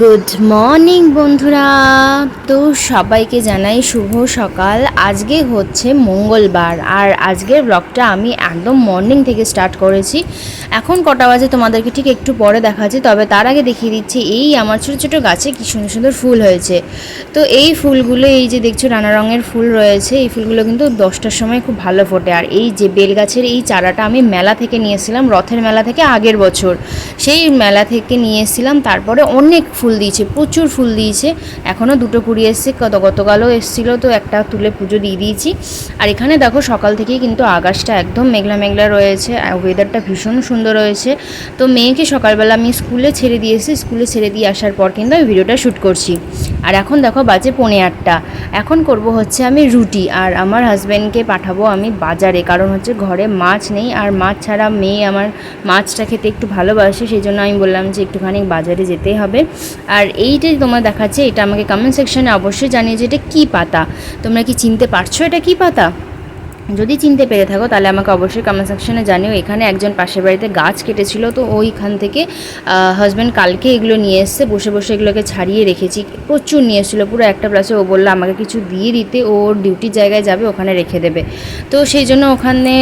Good morning বন্ধুরা। তো সবাইকে জানাই শুভ সকাল। আজকে হচ্ছে মঙ্গলবার, আর আজকের ব্লগটা আমি একদম মর্নিং থেকে স্টার্ট করেছি। এখন কটা বাজে তোমাদেরকে ঠিক একটু পরে দেখাচ্ছি, তবে তার আগে দেখিয়ে দিচ্ছি, এই আমার ছোটো ছোটো গাছে কি সুন্দর সুন্দর ফুল হয়েছে। তো এই ফুলগুলো, এই যে দেখছ নানা রঙের ফুল রয়েছে, এই ফুলগুলো কিন্তু দশটার সময় খুব ভালো ফোটে। আর এই যে বেল গাছের এই চারাটা আমি মেলা থেকে নিয়েছিলাম রথের মেলা থেকে আগের বছর। সেই মেলা থেকে নিয়ে এসেছিলাম, তারপরে অনেক ফুল দিয়েছে, প্রচুর ফুল দিয়েছে। এখনও দুটো কুড়ি এসছে গতকালও এসেছিল, তো একটা তুলে পুজো দিয়ে দিয়েছি। আর এখানে দেখো সকাল থেকেই কিন্তু আকাশটা একদম মেঘলা মেঘলা রয়েছে ওয়েদারটা ভীষণ সুন্দর রয়েছে। তো মেয়েকে সকালবেলা আমি স্কুলে ছেড়ে দিয়ে দিয়েছি স্কুলে ছেড়ে দিয়ে আসার পর কিন্তু আমি ভিডিওটা শ্যুট করছি। আর এখন দেখো বাজে পৌনে আটটা। এখন করব হচ্ছে আমি রুটি, আর আমার হাজব্যান্ডকে পাঠাবো আমি বাজারে, কারণ হচ্ছে ঘরে মাছ নেই, আর মাছ ছাড়া মেয়ে আমার মাছটা খেতে একটু ভালোবাসে, সেই জন্য আমি বললাম যে একটুখানি বাজারে যেতেই হবে। আর এইটাই তোমার দেখাচ্ছে, এটা আমাকে কমেন্ট সেকশানে অবশ্যই জানিয়ে যে এটা কী পাতা। তোমরা কি চিনতে পারছ এটা কী পাতা? যদি চিনতে পেরে থাকো, তাহলে আমাকে অবশ্যই কমেন্ট সেকশনে জানিও। এখানে একজন পাশের বাড়িতে গাছ কেটেছিল, তো ওইখান থেকে হাজব্যান্ড কালকে এগুলো নিয়ে এসছে। বসে বসে এগুলোকে ছাড়িয়ে রেখেছি। প্রচুর নিয়ে এসেছিল, পুরো একটা প্লাসে ও বলল, আমাকে কিছু দিয়ে দিতে ওর ডিউটির জায়গায় যাবে, ওখানে রেখে দেবে। তো সেই জন্য ওখানে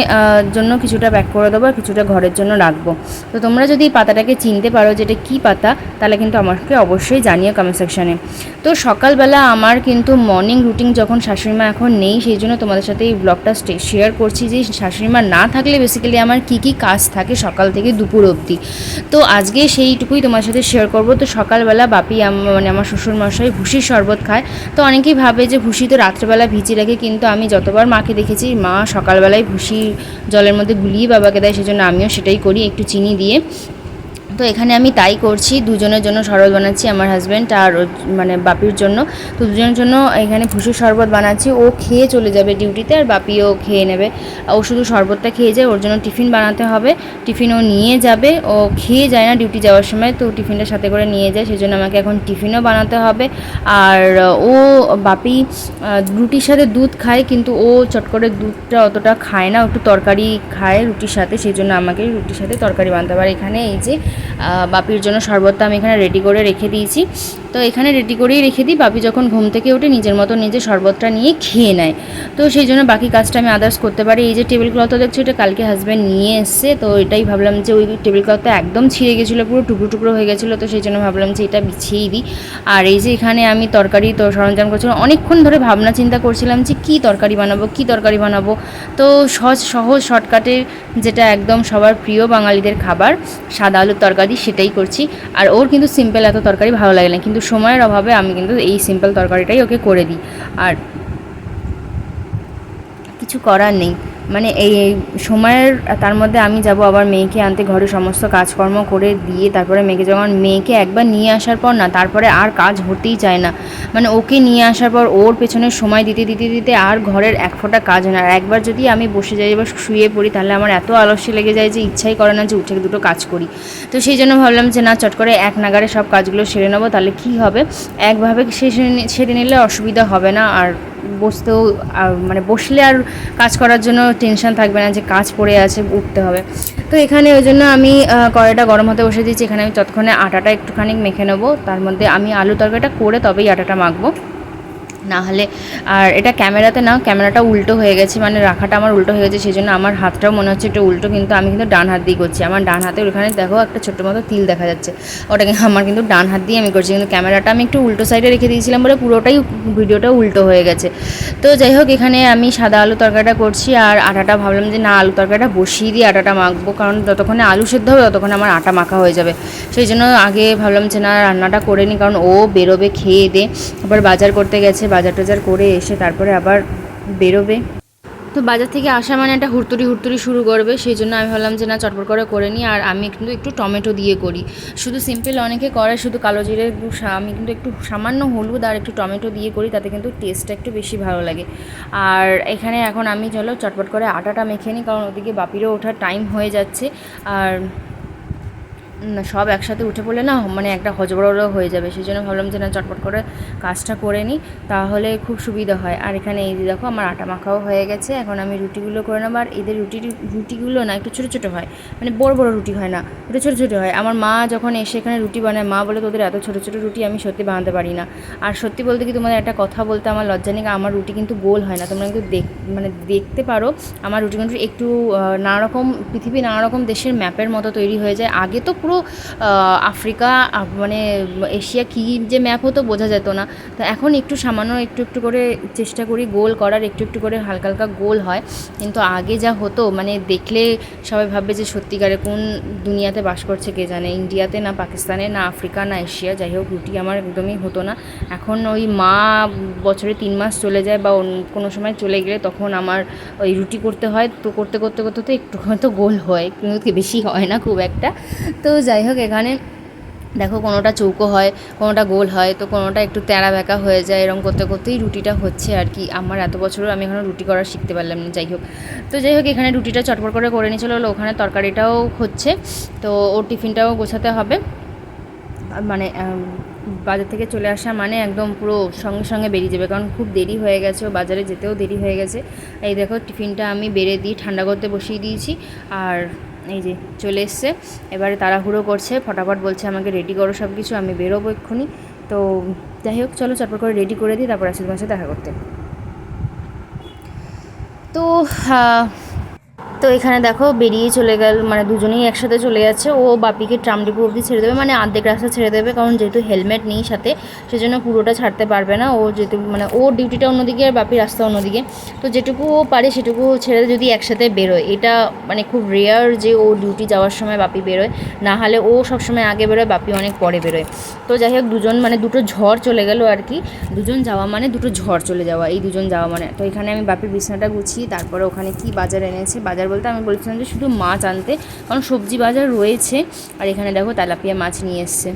জন্য কিছুটা প্যাক করে দেবো আর কিছুটা ঘরের জন্য রাখব। তো তোমরা যদি পাতাটাকে চিনতে পারো যে এটা কী পাতা, তাহলে কিন্তু আমাকে অবশ্যই জানিও কমেন্ট সেকশনে তো সকালবেলা আমার কিন্তু মর্নিং রুটিন যখন শাশুড়িমা এখন নেই, সেই জন্য তোমাদের সাথে এই ব্লগটা শেয়ার করছি যে শাশুড়িমা না থাকলে বেসিক্যালি আমার কি কি কাজ থাকে সকাল থেকে দুপুর অবধি। তো আজকে সেইটুকুই তোমার সাথে শেয়ার করব। তো সকালবেলা বাপি মানে আমার শ্বশুরমশাই ভুসির শরবত খায়। তো অনেকেই ভাবে যে ভুসি তো রাত্রেবেলা ভিজিয়ে রাখে, কিন্তু আমি যতবার মাকে দেখেছি, মা সকালবেলায় ভুসি জলের মধ্যে গুলিয়ে বাবাকে দেয়, সেজন্য আমিও সেটাই করি একটু চিনি দিয়ে। তো এখানে আমি তাই করছি, দুজনের জন্য শরবত বানাচ্ছি আমার হাজব্যান্ড আর মানে বাপির জন্য। তো দুজনের জন্য এখানে ভুসির শরবত বানাচ্ছি, ও খেয়ে চলে যাবে ডিউটিতে আর বাপিও খেয়ে নেবে। ও শুধু শরবতটা খেয়ে যায়, ওর জন্য টিফিন বানাতে হবে। টিফিন ও নিয়ে যাবে, ও খেয়ে যায় না ডিউটি যাওয়ার সময়, তো টিফিনটা সাথে করে নিয়ে যায় সেই জন্য আমাকে এখন টিফিনও বানাতে হবে। আর ও, বাপি রুটির সাথে দুধ খায়, কিন্তু ও চট করে দুধটা অতটা খায় না একটু তরকারি খায় রুটির সাথে সেই জন্য আমাকে রুটির সাথে তরকারি বানাতে হবে। আর এখানে এই যে বাপির জন্য শরবতটা আমি এখানে রেডি করে রেখে দিয়েছি। তো এখানে রেডি করেই রেখে দিই। বাপি যখন ঘুম থেকে উঠে নিজের মতো নিজে শরবতটা নিয়ে খেয়ে নেয়। তো সেই জন্য বাকি কাজটা আমি আদার্স করতে পারি। এই যে টেবিল ক্লথও দেখছ, এটা কালকে হাজব্যান্ড নিয়ে এসছে। তো এটাই ভাবলাম যে ওই টেবিল ক্লথটা একদম ছিঁড়ে গেছিল, পুরো টুকরো টুকরো হয়ে গেছিল। তো সেই জন্য ভাবলাম যে এটা বিছিয়েই দিই। আর এই যে এখানে আমি তরকারি তো সরঞ্জাম করছিলাম, অনেকক্ষণ ধরে ভাবনা চিন্তা করছিলাম যে কী তরকারি বানাবো, কী তরকারি বানাবো। তো সহজ সহজ শর্টকাটে যেটা একদম সবার প্রিয় বাঙালিদের খাবার, সাদা আলুর তরকারি সেটাই করছি। আর ওর কিন্তু সিম্পল এত তরকারি ভালো লাগে না। কিন্তু সময়ের অভাবে আমি কিন্তু এই সিম্পল তরকারিটাই ওকে করে দিই। আর কিছু করার নেই। মানে এই সময়ের, তার মধ্যে আমি যাব, আবার মেয়েকে আনতে ঘরে সমস্ত কাজকর্ম করে দিয়ে তারপরে মেয়েকে যখন মেয়েকে একবার নিয়ে আসার পর না, তারপরে আর কাজ হতেই চায় না। মানে ওকে নিয়ে আসার পর ওর পেছনে সময় দিতে দিতে দিতে আর ঘরের এক ফোঁটা কাজ হয় না। আর একবার যদি আমি বসে যাই বা শুয়ে পড়ি, তাহলে আমার এত আলস্য লেগে যায় যে ইচ্ছাই করে না যে উঠে দুটো কাজ করি। তো সেই জন্য ভাবলাম যে না, চট করে এক নাগারে সব কাজগুলো সেরে নেব, তাহলে কী হবে? একভাবে নি- সেরে নিলে অসুবিধা হবে না। আর বসতেও মানে বসলে আর কাজ করার জন্য টেনশন থাকবে না যে কাজ পড়ে আছে, উঠতে হবে। তো এখানে ওই জন্য আমি কড়াইটা গরম হতে বসে দিয়েছি। এখানে আমি ততক্ষণে আটাটা একটুখানি মেখে নেব। তার মধ্যে আমি আলু তরকারিটা করে তবেই আটাটা মাখবো। না হলে। আর এটা ক্যামেরাতে না, ক্যামেরাটা উল্টো হয়ে গেছে মানে রাখাটা আমার উল্টো হয়ে গেছে সেই জন্য আমার হাতটাও মনে হচ্ছে একটু উল্টো, কিন্তু আমি কিন্তু ডান হাত দিয়ে করছি। আমার ডান হাতে ওখানে দেখো একটা ছোট্ট মতো তিল দেখা যাচ্ছে। ওটা কিন্তু আমার কিন্তু ডান হাত দিয়ে আমি করছি, কিন্তু ক্যামেরাটা আমি একটু উল্টো সাইডে রেখে দিয়েছিলাম বলে পুরোটাই ভিডিওটা উল্টো হয়ে গেছে। তো যাই হোক, এখানে আমি সাদা আলু তরকারিটা করছি, আর আটাটা ভাবলাম যে না, আলু তরকারিটা বসিয়ে দিয়ে আটাটা মাখবো, কারণ যতক্ষণে আলু সেদ্ধ হবে, ততক্ষণে আমার আটা মাখা হয়ে যাবে। সেই জন্য আগে ভাবলাম যে না, রান্নাটা করে নিই কারণ ও বেরোবে খেয়ে দে। আবার বাজার করতে গেছে বাজার টাজার করে এসে তারপরে আবার বেরোবে। তো বাজার থেকে আসা মানে একটা হুড়তুড়ি হুড়তুড়ি শুরু করবে, সেই জন্য আমি ভাবলাম যে না, চটপট করে করে নিই, আর আমি কিন্তু একটু টমেটো দিয়ে করি। শুধু সিম্পল অনেকে করে, শুধু কালো জিরে আমি কিন্তু একটু সামান্য হলুদ আর একটু টমেটো দিয়ে করি, তাতে কিন্তু টেস্টটা একটু বেশি ভালো লাগে। আর এখানে এখন আমি চলো চটপট করে আটাটা মেখে নিই, কারণ ওদিকে বাপিরও ওঠার টাইম হয়ে যাচ্ছে। আর সব একসাথে উঠে পড়লে না মানে একটা হজবড় হয়ে যাবে। সেই জন্য ভাবলাম যে না, চটপট করে কাজটা করে নিই, তাহলে খুব সুবিধা হয়। আর এখানে এই যে দেখো, আমার আটা মাখাও হয়ে গেছে। এখন আমি রুটিগুলো করে নেব। আর এদের রুটি রুটিগুলো না একটু ছোটো ছোটো হয়। মানে বড় বড় রুটি হয় না একটু ছোটো ছোটো হয়। আমার মা যখন এসে এখানে রুটি বানায়, মা বলে, তোদের এত ছোটো ছোটো রুটি আমি সত্যি বানাতে পারি না। আর সত্যি বলতে কি, তোমাদের একটা কথা বলতে আমার লজ্জা নেই, আমার রুটি কিন্তু গোল হয় না। তোমরা কিন্তু দেখ মানে দেখতে পারো, আমার রুটি কিন্তু একটু নানা রকম পৃথিবী নানা রকম দেশের ম্যাপের মতো তৈরি হয়ে যায়। আগে তো পুরো আহ, আফ্রিকা মানে এশিয়া কী যে ম্যাপ হতো বোঝা যেত না। তো এখন একটু সামান্য একটু একটু করে চেষ্টা করি গোল করার একটু একটু করে হালকা হালকা গোল হয়। কিন্তু আগে যা হতো মানে দেখলে সবাই ভাববে যে সত্যিকারে কোন দুনিয়াতে বাস করছে কে জানে? ইন্ডিয়াতে না পাকিস্তানে না আফ্রিকা না এশিয়া যাই হোক রুটি আমার একদমই হতো না। এখন ওই মা বছরে তিন মাস চলে যায় বা কোনো সময় চলে গেলে তখন আমার ওই রুটি করতে হয়। তো করতে করতে করতে তো একটু হয়তো গোল হয় কিন্তু বেশি হয় না খুব একটা। তো যাই হোক, এখানে দেখো কোনোটা চৌকো হয়, কোনোটা গোল হয়, তো কোনোটা একটু তেড়া বেঁকা হয়ে যায় এরকম করতে করতেই রুটিটা হচ্ছে আর কি। আমার এত বছরও আমি এখনও রুটি করা শিখতে পারলাম না, যাই হোক। তো যাই হোক, এখানে রুটিটা চটপট করে করে নিয়ে চলো হলো ওখানে তরকারিটাও হচ্ছে, তো ওর টিফিনটাও গোছাতে হবে। মানে বাজার থেকে চলে আসা মানে একদম পুরো সঙ্গে সঙ্গে বেরিয়ে যাবে, কারণ খুব দেরি হয়ে গেছে বাজারে যেতেও দেরি হয়ে গেছে। এই দেখো, টিফিনটা আমি বেড়ে দিয়ে ঠান্ডা করতে বসিয়ে দিয়েছি, আর এই যে চলে এসছে। এবারে তাড়াহুড়ো করছে, ফটাফট বলছে আমাকে রেডি করো সব কিছু আমি বেরোবো এক্ষুনি। তো যাই হোক, চলো চটপট করে রেডি করে দিই, তারপর আসি তোমার সাথে দেখা করতে। তো তো এখানে দেখো বেরিয়ে চলে গেল মানে দুজনেই একসাথে চলে যাচ্ছে। ও বাপিকে ট্রাম ডিপো অবধি ছেড়ে দেবে মানে অর্ধেক রাস্তা ছেড়ে দেবে, কারণ যেহেতু হেলমেট নেই সাথে, সেজন্য পুরোটা ছাড়তে পারবে না। ও যেহেতু মানে ও ডিউটিটা অন্যদিকে আর বাপির রাস্তা অন্যদিকে। তো যেটুকু ও পারে সেটুকু ছেড়ে যদি একসাথে বেরোয়, এটা মানে খুব রেয়ার যে ও ডিউটি যাওয়ার সময় বাপি বেরোয়, না হলে ও সবসময় আগে বেরোয়, বাপি অনেক পরে বেরোয়। তো যাই হোক, দুজন মানে দুটো ঝড় চলে গেল আর কি। দুজন যাওয়া মানে দুটো ঝড় চলে যাওয়া, এই দুজন যাওয়া মানে। তো এখানে আমি বাপির বিছানাটা গুছিয়ে, তারপরে ওখানে কি বাজার এনেছে, বাজার বলতে আমি বলছিলাম যে শুধু মাছ আনতে, কারণ সবজি বাজার রয়েছে। আর এখানে দেখো তেলাপিয়া মাছ নিয়ে এসছে।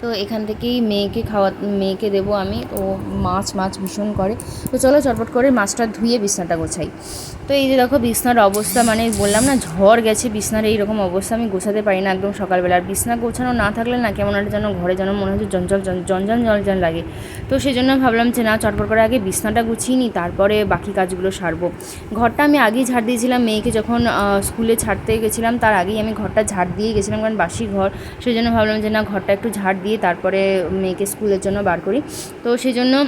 তো এখান থেকেই মেয়েকে খাওয়া, মেয়েকে দেবো আমি। ও মাছ মাছ ভীষণ করে। তো চলো চটপট করে মাছটা ধুয়ে বিছনাটা গোছাই। তো এই যে দেখো বিছনার অবস্থা মানে বললাম না, ঝড় গেছে, বিছনার এইরকম অবস্থা, আমি গোছাতে পারি না একদম সকালবেলা। আর বিছনা গোছানো না থাকলে না কেমন একটা যেন ঘরে যেন মনে হচ্ছে জঞ্জল, জন- জঞ্জাল জঞ্জাল লাগে। তো সেই জন্য ভাবলাম যে না, চটপট করে আগে বিছনাটা গুছিয়ে নিই, তারপরে বাকি কাজগুলো সারবো। ঘরটা আমি আগেই ঝাড় দিয়েছিলাম, মেয়েকে যখন স্কুলে ছাড়তে গেছিলাম, তার আগেই আমি ঘরটা ঝাড় দিয়ে গেছিলাম, কারণ বাসি ঘর। সেই জন্য ভাবলাম যে না, ঘরটা একটু ঝাড় দিয়ে তারপরে মেয়েকে স্কুলের জন্য বার করি। তো সেই জন্য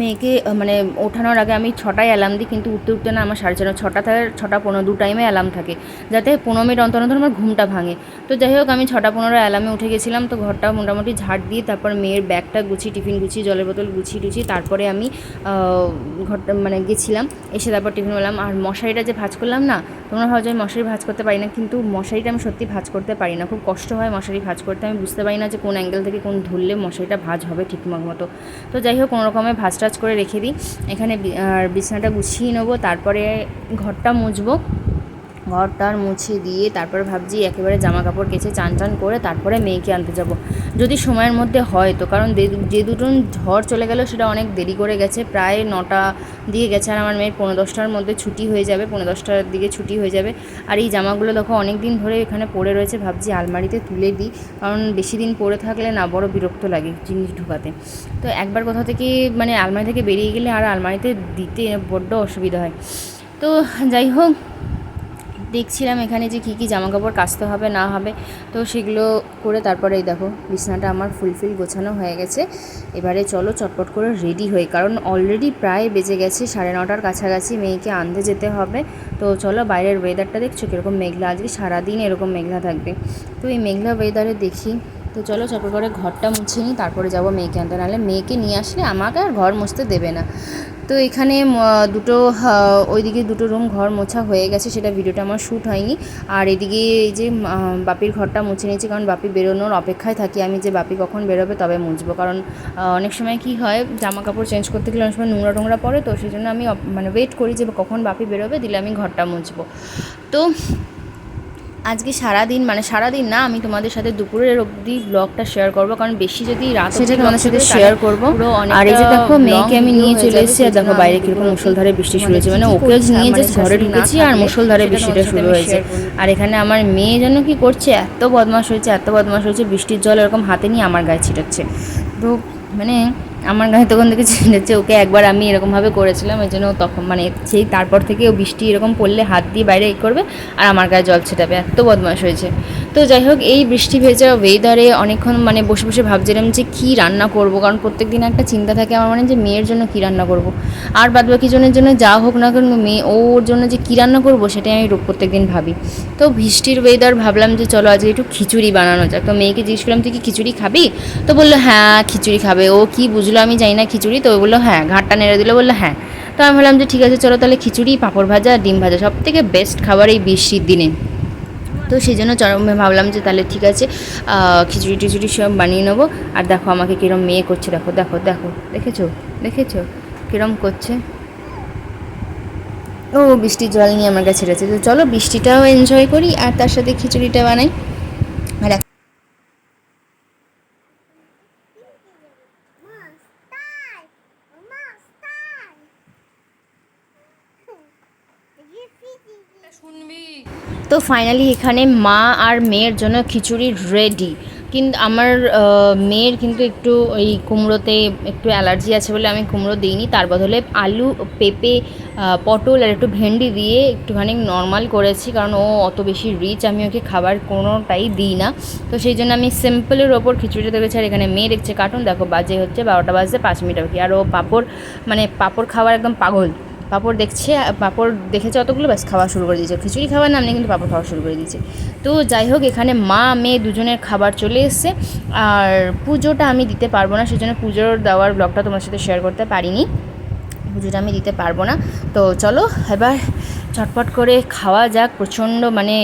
মেয়েকে মানে ওঠানোর আগে আমি ছটায় অ্যালার্ম দিই, কিন্তু উঠতে উঠতে না আমার সাড়ে ছটা ছটা থেকে ছটা পনেরো, দু টাইমে অ্যালার্ম থাকে। যাতে পনেরো মিনিট অন্তর অন্তর আমার ঘুমটা ভাঙে। তো যাই হোক, আমি ছটা পনেরো অ্যালার্মে উঠে গেছিলাম, তো ঘরটা মোটামুটি ঝাড় দিয়ে তারপর মেয়ের ব্যাগটা গুছিয়ে, টিফিন গুছিয়ে, জলের বোতল গুছিয়ে টুছিয়ে তারপরে আমি ঘরটা মানে গেছিলাম। এসে তারপর টিফিন বললাম আর মশারিটা যে ভাজ করলাম না, তোমরা ভাবছ আমি মশারি ভাজ করতে পারি না, কিন্তু মশারিটা আমি সত্যি ভাজ করতে পারি না। খুব কষ্ট হয় মশারি ভাজ করতে। আমি বুঝতে পারি না যে কোন অ্যাঙ্গেল থেকে কোন ধরলে মশারিটা ভাজ হবে ঠিকঠাক মতো তো যাই হোক কোনো রকমে ভাজ টাজ করে রেখে দিই। এখানে আর বিছানাটা গুছিয়ে নেব তারপরে ঘরটা মুছবো। ঘরটার মুছে দিয়ে তারপরে ভাবছি একেবারে জামা কাপড় কেচে চান চান করে তারপরে মেয়েকে আনতে যাব। যদি সময়ের মধ্যে হয় তো, কারণ যে দুটো ঝড় চলে গেল সেটা অনেক দেরি করে গেছে, প্রায় নটা দিয়ে গেছে আর আমার মেয়ের পনেরো দশটার মধ্যে ছুটি হয়ে যাবে পনেরো দশটার দিকে ছুটি হয়ে যাবে। আর এই জামাগুলো দেখো অনেক দিন ধরে এখানে পড়ে রয়েছে, ভাবছি আলমারিতে তুলে দিই, কারণ বেশি দিন পরে থাকলে না বড় বিরক্ত লাগে জিনিস ঢোকাতে। তো একবার কোথা থেকে মানে আলমারি থেকে বেরিয়ে গেলে আর আলমারিতে দিতে বড্ড অসুবিধা হয়। তো যাই হোক দেখছিলাম এখানে যে কী কী জামা কাপড় কাচতে হবে, না হবে। তো সেগুলো করে তারপরে এই দেখো, বিছানাটা আমার ফুলফিল গোছানো হয়ে গেছে। এবারে চলো চটপট করে রেডি হই, কারণ অলরেডি প্রায় বেজে গেছে, সাড়ে নটার কাছাকাছি মেয়েকে আনতে যেতে হবে। তো চলো বাইরের ওয়েদারটা দেখছ কীরকম মেঘলা, আজকে সারাদিন এরকম মেঘলা থাকবে। তো এই মেঘলা ওয়েদারে দেখি তো চলো চটপট করে ঘরটা মুছে নিই, তারপরে যাব মেয়েকে আনতে। নাহলে মেয়েকে নিয়ে আসলে আমাকে আর ঘর মুছতে দেবে না। তো এখানে দুটো ওইদিকে দুটো রুম ঘর মোছা হয়ে গেছে, সেটা ভিডিওটা আমার শ্যুট হয়নি। আর এদিকে এই যে বাপির ঘরটা মুছে নিয়েছি, কারণ বাপি বেরোনোর অপেক্ষায় থাকি আমি যে বাপি কখন বেরোবে তবে মুছবো। কারণ অনেক সময় কি হয় জামা কাপড় চেঞ্জ করতে গেলে অনেক সময় নোংরা টোংরা পড়ে, তো সেই জন্য আমি মানে ওয়েট করি যে কখন বাপি বেরোবে, দিলে আমি ঘরটা মুছবো। তো আজকে সারা দিন মানে সারা দিন না আমি তোমাদের সাথে দুপুরের অবধি ব্লগটা শেয়ার করব। কারণ বেশি যদি রাত সেটা তোমাদের সাথে শেয়ার করব। আর এই যে দেখো মেয়েকে আমি নিয়ে চলে এসেছি আর দেখো বাইরে কীরকম মুসলধারে বৃষ্টি শুরু হয়েছে। মানে ওকে নিয়ে মানে জাস্ট ঘরে ঢুকেছি আর থাকলে মুসলধারে বৃষ্টিটা শুরু হয়েছে। আর এখানে আমার মেয়ে যেন কি করছে এত বদমাশ হয়েছে এত বদমাশ হয়েছে বৃষ্টির জল এরকম হাতে নিয়ে আমার গায়ে ছিটাচ্ছে। তো মানে আমার গায়ে তখন থেকে ছিটাচ্ছে ওকে একবার আমি এরকমভাবে করেছিলাম, এই জন্য তখন মানে সেই তারপর থেকে ও বৃষ্টি এরকম পড়লে হাত দিয়ে বাইরে এই করবে আর আমার গায়ে জল ছিটাবে, এত বদমাশ হয়েছে। তো যাই হোক, এই বৃষ্টি ভেজা ওয়েদারে অনেকক্ষণ মানে বসে বসে ভাবছিলাম যে, কী রান্না করব? কারণ প্রত্যেক দিন একটা চিন্তা থাকে আমার মানে যে, মেয়ের জন্য কী রান্না করব? আর বাদ বাকি জনের জন্য যা হোক না কেন, মেয়ে ওর জন্য যে, কী রান্না করব সেটাই আমি প্রত্যেক দিন ভাবি। তো বৃষ্টির ওয়েদার ভাবলাম যে, চলো আজকে একটু খিচুড়ি বানানো যাক। তো মেয়েকে জিজ্ঞেস করলাম, তুই কি খিচুড়ি খাবি? তো বলল হ্যাঁ খিচুড়ি খাবে। ও কি বুঝলো আমি জানি না খিচুড়ি, তো বলল হ্যাঁ। ঘাটটা নেড়ে দিল, বলল হ্যাঁ। তো আমি ভাবলাম যে, ঠিক আছে, চলো তাহলে খিচুড়ি, পাঁপড় ভাজা, ডিম ভাজা সব থেকে বেস্ট খাবার এই বৃষ্টির দিনে। তো সেই জন্য চরমে ভাবলাম যে, তাহলে ঠিক আছে খিচুড়ি টিচুড়ি সব বানিয়ে নেব। আর দেখো, আমাকে কীরম মেয়ে করছে, দেখো দেখো দেখো, দেখেছ? দেখেছ? কীরম করছে? ও, বৃষ্টির জল নিয়ে আমার কাছে ছেড়েছে। তো চলো, বৃষ্টিটাও এনজয় করি, আর তার সাথে খিচুড়িটা বানাই। তো ফাইনালি এখানে মা আর মেয়ের জন্য খিচুড়ি রেডি কিন্তু আমার মেয়ের কিন্তু একটু ওই কুমড়োতে একটু অ্যালার্জি আছে বলে আমি কুমড়ো দিইনি। তার বদলে আলু, পেঁপে পটল আর একটু ভেন্ডি দিয়ে একটুখানি নর্মাল করেছি, কারণ ও অত বেশি রিচ আমি ওকে খাবার কোনোটাই দিই না। তো সেই জন্য আমি সিম্পলের ওপর খিচুড়িটা দেখেছি আর এখানে মেয়ে দেখছে কার্টুন দেখো বাজে হচ্ছে বারোটা বাজতে পাঁচ মিনিট বাকি। আর ও পাঁপড় মানে পাঁপড় খাওয়ার একদম পাগল। পাঁপড় দেখছে, পাপড় দেখেছে অতগুলো, ব্যাস খাওয়া শুরু করে দিয়েছে। খিচুড়ি খাওয়ার নাম নিয়ে কিন্তু পাপড় খাওয়া শুরু করে দিয়েছে। তো যাই হোক, এখানে মা, মেয়ে দুজনের খাবার চলে এসছে। আর পুজোটা আমি দিতে পারব না, সেজন্য পুজোর দেওয়ার ব্লগটা তোমার সাথে শেয়ার করতে পারিনি। পুজোটা আমি দিতে পারব না। তো চলো, এবার চটপট করে খাওয়া যাক, প্রচণ্ড মানে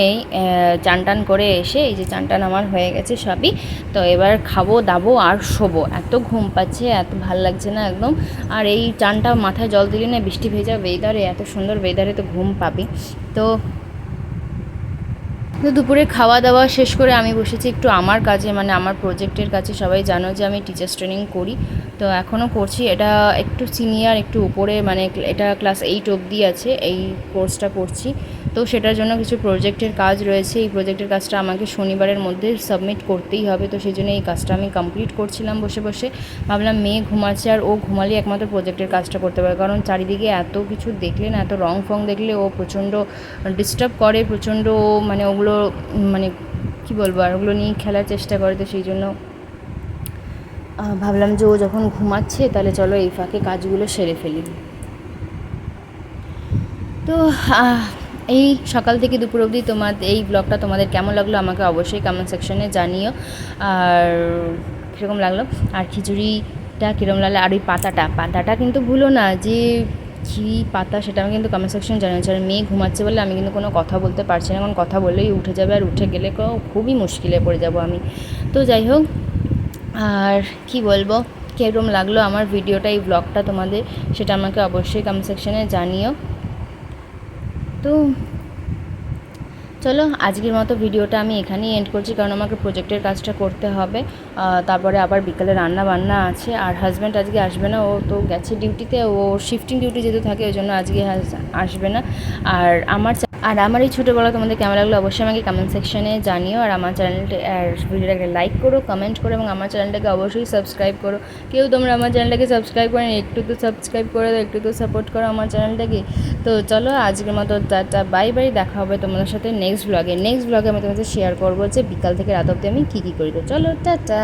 চান টান করে এসে, এই যে চান টান আমার হয়ে গেছে সবই। তো এবার খাব, দাবো আর শোবো। এত ঘুম পাচ্ছে, এত ভালো লাগছে না একদম। আর এই চানটা মাথায় জল দিলে না বৃষ্টি ভেজা ওয়েদারে এত সুন্দর ওয়েদারে তো ঘুম পাবি। তো তো দুপুরে খাওয়া দাওয়া শেষ করে আমি বসেছি একটু আমার কাজে মানে আমার প্রজেক্টের কাছে। সবাই জানো যে আমি টিচার্স ট্রেনিং করি, তো এখনও করছি। এটা একটু সিনিয়র একটু উপরে মানে এটা ক্লাস এইট অবধি আছে, এই কোর্সটা করছি। তো সেটার জন্য কিছু প্রজেক্টের কাজ রয়েছে। এই প্রজেক্টের কাজটা আমাকে শনিবারের মধ্যে সাবমিট করতেই হবে। তো সেই জন্য এই কাজটা আমি কমপ্লিট করছিলাম বসে বসে। ভাবলাম মেয়ে ঘুমাচ্ছে আর ও ঘুমালে একমাত্র প্রজেক্টের কাজটা করতে পারে কারণ চারিদিকে এত কিছু দেখলে না এত রং ফং দেখলে ও প্রচণ্ড ডিস্টার্ব করে, প্রচণ্ড মানে ওগুলো মানে কি বলব আর, ওগুলো নিয়ে খেলার চেষ্টা করে। তো সেই জন্য ভাবলাম যে ও যখন ঘুমাচ্ছে তাহলে চলো এই ফাঁকে কাজগুলো সেরে ফেলি। তো এই সকাল থেকে দুপুর অবধি তোমার এই ব্লগটা তোমাদের কেমন লাগল আমাকে অবশ্যই কমেন্ট সেকশনে জানিও। আর কীরকম লাগল? আর খিচুড়িটা কীরকম লাগল? আর ওই পাতাটা পাতাটা কিন্তু ভুলো না যে কী পাতা সেটা আমি কিন্তু কমেন্ট সেকশনে জানিয়েছি আর মেয়ে ঘুমাচ্ছে বলে আমি কিন্তু কোনো কথা বলতে পারছি না। কারণ কথা বললেই উঠে যাবে আর উঠে গেলে খুবই মুশকিলে পড়ে যাব আমি। তো যাই হোক, আর কি বলব? কীরকম লাগল আমার ভিডিওটা এই ব্লগটা তোমাদের সেটা আমাকে অবশ্যই কমেন্ট সেকশনে জানিও। তো চলো, আজকের মতো ভিডিওটা আমি এখানেই এন্ড করছি, কারণ আমাকে প্রজেক্টের কাজটা করতে হবে। তারপরে আবার বিকালে রান্না বান্না আছে, আর হাজব্যান্ড আজকে আসবে না, ও তো গেছে ডিউটিতে ও শিফটিং ডিউটি যেহেতু থাকে, ওই জন্য আজকে আসবে না। আর আমার আর আমার এই ছোটোবেলা তোমাদের কেমন লাগল অবশ্যই আমাকে কমেন্ট সেকশনে জানিও, আর আমার চ্যানেলটা আর ভিডিওটাকে লাইক করো কমেন্ট করো, এবং আমার চ্যানেলটাকে অবশ্যই সাবস্ক্রাইব করো। কেউ তোমরা আমার চ্যানেলটাকে সাবস্ক্রাইব করেন, একটু তো সাবস্ক্রাইব করে দাও, একটু তো সাপোর্ট করো আমার চ্যানেলটাকে তো চলো, আজকের মতো টাটা বাই বাই দেখা হবে তোমাদের সাথে নেক্সট ব্লগে নেক্সট ব্লগে আমি তোমাদের শেয়ার করব যে বিকাল থেকে রাত অব্দি আমি কী কী করি। তো চলো, টাটা!